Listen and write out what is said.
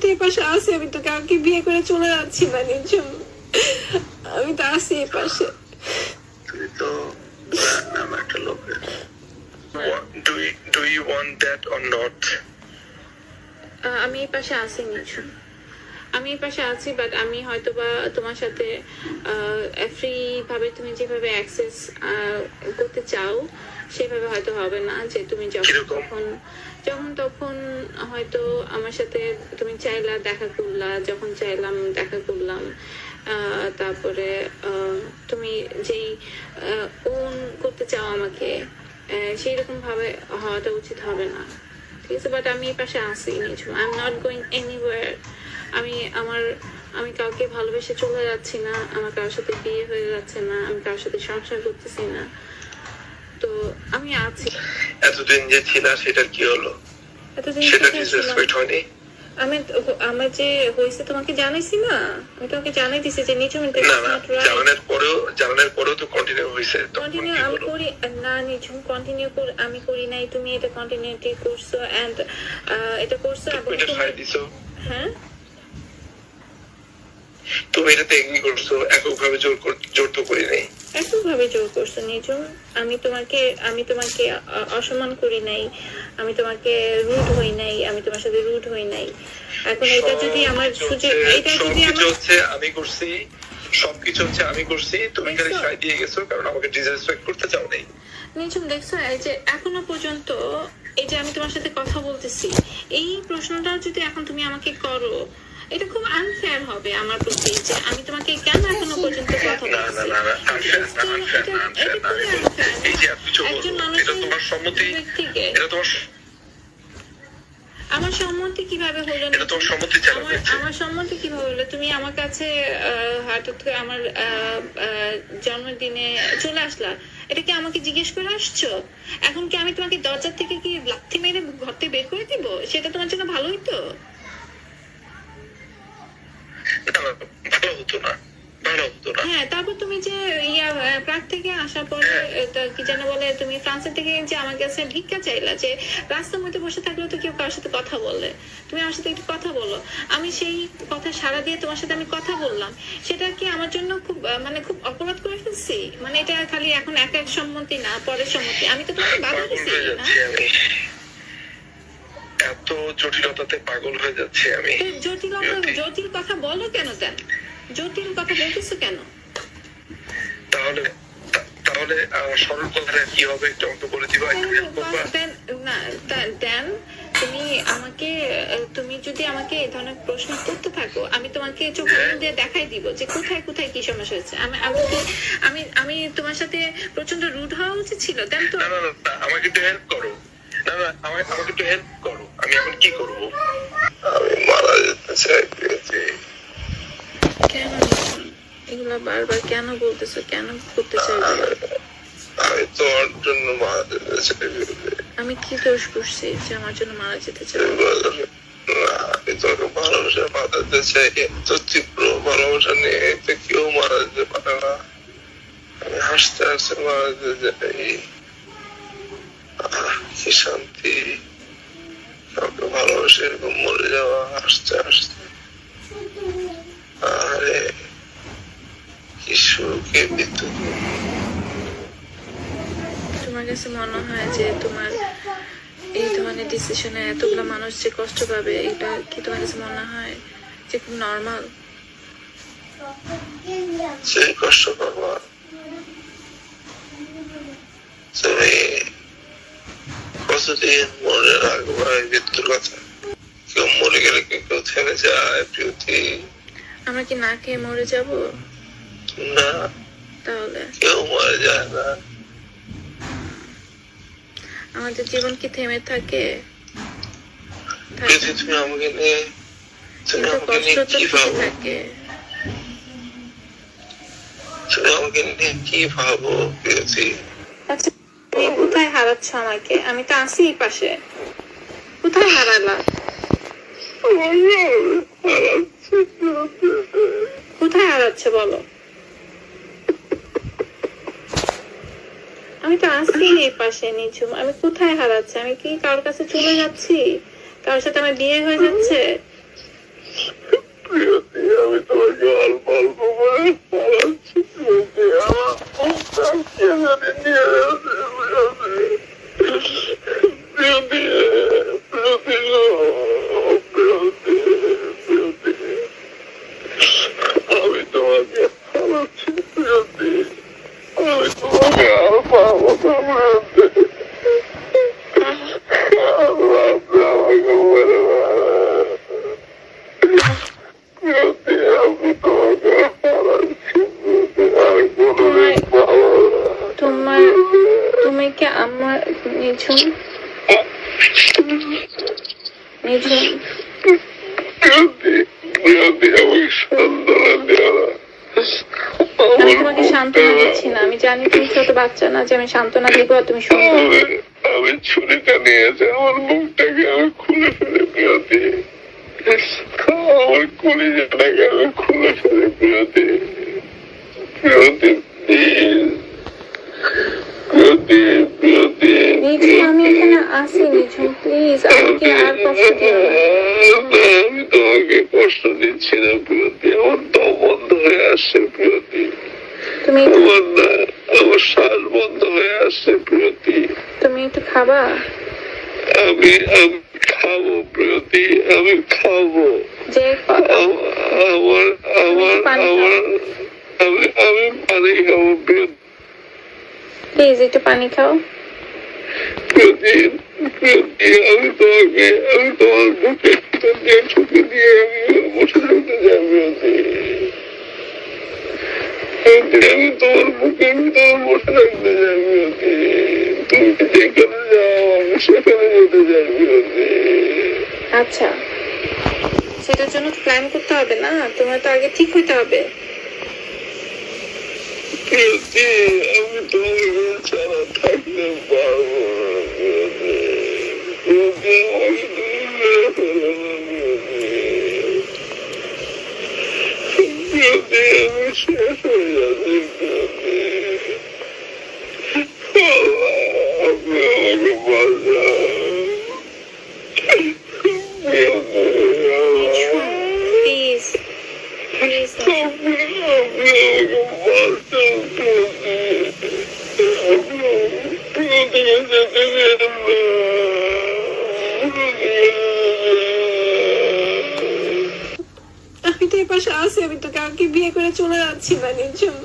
তো এই পাশে আছি আমি তো কাউকে বিয়ে করে চলে যাচ্ছি না নিজম আমি তো আছি এই পাশে। তুই তো আমার একটা লোক। আহ, আমি এই পাশে আছি নিঝুম আমি এই পাশে আছি বাট আমি হয়তো বা তোমার সাথে ফ্রি ভাবে তুমি যেভাবে অ্যাক্সেস করতে চাও সেভাবে হয়তো হবে না যে তুমি যখন তখন যখন তখন হয়তো আমার সাথে তুমি চাইলা দেখা করলা যখন চাইলাম দেখা করলাম তারপরে তুমি যেই ওন করতে চাও আমাকে সেই রকম ভাবে হওয়াটা উচিত হবে না। ঠিক আছে বাট আমি এই পাশে আসি Nijhum. I am not going anywhere আমি আমার আমি কাউকে ভালোবেসে চলে যাচ্ছি না আমার কারোর সাথে বিয়ে হয়ে যাচ্ছে না আমি কারোর সাথে সংসার করতেছি না। তো আমি আছি। এতদিন যে ছিল সেটার কি হলো? সেটা? হয়নি? আমি আমার যে হয়েছে তোমাকে জানাইছি না? আমি তোমাকে জানাই দিছি যে নিচু জানানোর পরেও জানানোর পরেও তো কন্টিনিউ কন্টিনিউ কি আমি করি না নিঝুম কন্টিনিউ আমি করি নাই তুমি এটা কন্টিনিউটি করছ এন্ড এটা করছ এবং তুমি হ্যাঁ? তুমি এটাতে এগ্রি করছ এককভাবে জোর জোর তো করি নাই। একইভাবে জোর করছ নিজম আমি তোমাকে আমি তোমাকে অসম্মান করি নাই আমি তোমাকে রুড হই নাই আমি তোমার সাথে রুড হই নাই। এখন এটা যদি আমার সুযোগ এটা যদি আমার হচ্ছে আমি করছি সবকিছু হচ্ছে আমি করছি তুমি খালি সাই দিয়ে গেছো কারণ আমাকে ডিসরেসপেক্ট করতে চাও নাই। নিজম দেখছ এই যে এখনও পর্যন্ত এই যে আমি তোমার সাথে কথা বলতেছি এই প্রশ্নটা যদি এখন তুমি আমাকে করো এটা খুব আনফেয়ার হবে আমার প্রতি যে আমি তোমাকে কেন এখনও পর্যন্ত কথা না না বলছি? না না না, না, না, একজন মানুষের আমার সম্মতি কীভাবে হলো সম্মতি আমার সম্মতি কীভাবে হলো? তুমি আমার কাছে হঠাৎ করে আমার জন্মদিনে চলে আসলা। এটা কি আমাকে জিজ্ঞেস করে আসছো? এখন কি আমি তোমাকে দরজার থেকে কি লাথি মেরে ঘর থেকে বের করে দিব? সেটা তোমার জন্য ভালোই না, না, ভালো হতো না হ্যাঁ তারপর তুমি যে ইয়া প্রাগ থেকে আসার পরে কি যেন বলে তুমি ফ্রান্সের থেকে যে আমার কাছে ভিক্ষা চাইলা যে রাস্তার মধ্যে বসে থাকলেও তো কেউ কারোর সাথে কথা বললে। তুমি আমার সাথে একটু কথা বলো। আমি সেই কথা সারা দিয়ে তোমার সাথে আমি কথা বললাম। সেটা কি আমার জন্য খুব মানে খুব অপরাধ করে ফেলছি? মানে এটা খালি এখন এক এক সম্মতি না পরের সম্মতি। আমি তো তোমাকে বাধা দিছি না? এত জটিলতাতে পাগল হয়ে যাচ্ছি আমি। তো জটিল কথা বলো কেন দেন জটিল কথা বলতেছো কেন? তাহলে তাহলে সরল কথাটা কি হবে একটু আমাকে বলে দিবা? দেন তুমি আমাকে তুমি যদি আমাকে এই ধরনের প্রশ্ন করতে থাকো আমি তোমাকে চোখের হ্যাঁ। মধ্যে দেখাই দিব যে কোথায় কোথায় কি সমস্যা হচ্ছে আমি আমি কি- আমি আমি তোমার সাথে প্রচণ্ড রুড হওয়া উচিত ছিল? দেন তো আমাকে একটু হেল্প করো। আমাকে আমাকে একটু হেল্প করো। আমি এখন কি করব? আমি মারা যেতে চাই কেন এগুলো বারবার কেন বলতেছো? কেন করতে চাইবে আমি তোমার জন্য মারা যেতে চাই আমি কি দোষ করছি যে আমার জন্য মারা যেতে চাই? আমি ভালোবাসা বাঁধাতে চাই এত তীব্র ভালোবাসা নিয়ে তো কেউ মারা যেতে পারে না। আমি হাসতে হাসতে মারা যেতে চাই। কি শান্তি কাউকে ভালোবাসে হাসতে হাসতে আরে কি সুখে বিদ্যুৎ তোমার কাছে মনে হয় যে তোমার এই ধরনের ডিসিশনে এতগুলো মানুষ যে কষ্ট পাবে এটা কি তোমার কাছে মনে হয় যে খুব নর্মাল সেই কষ্ট পাবা তুমি কতদিন মনে রাখবা এই মৃত্যুর কথা কেউ মরে গেলে কি কেউ থেমে যায় প্রিয়তি আমরা কি না খেয়ে মরে যাব? না। তাহলে? কেউ মরে যায় না। আমাদের জীবন কি থেমে থাকে? প্রিয়তি তুমি আমাকে নিয়ে তুমি আমাকে নিয়ে কি ভাবো? থাকে? তুমি আমাকে নিয়ে কি ভাবো প্রিয়তি আচ্ছা তুমি কোথায় হারাচ্ছ আমাকে? আমি তো আছি এই পাশে। কোথায় হারালা কোথায় হারাচ্ছে বলো? আমি তো আছি এই পাশে, নিঝুম। আমি কোথায় হারাচ্ছি? আমি কি কারোর কাছে চলে যাচ্ছি? কারোর সাথে আমার বিয়ে হয়ে যাচ্ছে? প্রিয়তি প্রিয়তি আমি তোমাকে সান্ত্বনা দিচ্ছি না। আমি জানি তুমি ছোট বাচ্চা না যে আমি সান্ত্বনা দিব তুমি আমি আমি ছুরিটা নিয়েছে আমার মুখটাকে আমি খুলে ফেলে প্রিয়তি আমার কলিজাটাকে আমি খুলে ফেলে প্রিয়তি প্রিয়তি এখানে আসি প্লিজ আমাকে আর কষ্ট দিও না। আমি তোমাকে কষ্ট দিচ্ছি না প্রিয়তি আমার দম বন্ধ হয়ে আসছে প্রিয়তি তুমি আমার না আমার শ্বাস বন্ধ হয়ে আসছে প্রিয়তি তুমি একটু খাবা? আমি আমি খাব প্রিয়তি আমি খাব। আমার আমার আমার আমি আমি পানি খাব প্রিয়তি প্লিজ একটু পানি খাও। আমি তোমাকে আমি তোমার বুকে ভিতর দিয়ে আমি বসে থাকতে চাই আমি তোমার বুকের আমি আচ্ছা সেটার জন্য প্ল্যান করতে হবে না, তোমার তো আগে ঠিক হইতে হবে। আমি তোমাকে ছাড়া থাকতে পারব। আমি তোকে আমাকে বিয়ে করে চলে যাচ্ছি নিঝুম